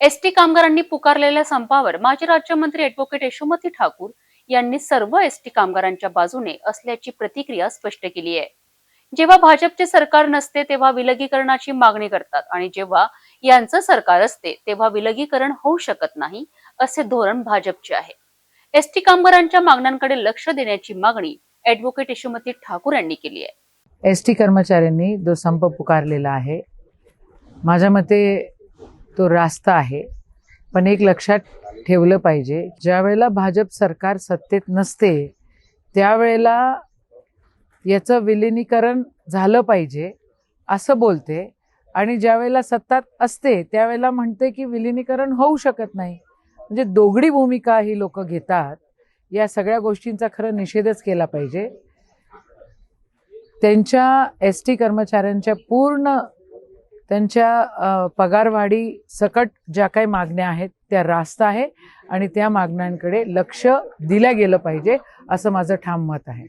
ST कामगारांनी पुकारलेल्या संपावर माजी राज्यमंत्री ऍडव्होकेट यशोमती ठाकूर यांनी सर्व एसटी कामगारांच्या बाजूने असल्याची प्रतिक्रिया स्पष्ट केली आहे. जेव्हा भाजपचे सरकार नसते तेव्हा विलगीकरणाची मागणी करतात आणि जेव्हा यांचं सरकार असते तेव्हा विलगीकरण होऊ शकत नाही असे धोरण भाजपचे आहे. एसटी कामगारांच्या मागण्यांकडे लक्ष देण्याची मागणी ऍडव्होकेट यशोमती ठाकूर यांनी केली आहे. एसटी कर्मचाऱ्यांनी जो संप पुकारलेला आहे माझ्या मते तो रास्ता आहे. पण एक लक्षात ठेवलं पाहिजे ज्या वेळेला भाजप सरकार सत्तेत नसते त्यावेळेला याचं विलिनीकरण झालं पाहिजे असं बोलते. आणि ज्यावेळेला सत्तात असते त्यावेळेला म्हणते की विलिनीकरण होऊ शकत नाही. म्हणजे दोघडी भूमिका ही लोक घेतात या सगळ्या गोष्टींचा खरं निषेधच केला पाहिजे. त्यांच्या एस टी कर्मचाऱ्यांच्या पूर्ण त्यांच्या पगारवाढी सकट ज्या काही मागण्या आहेत त्या रास्त आहे आणि त्या मागण्यांकडे लक्ष दिल्या गेलं पाहिजे असं माझं ठाम मत आहे.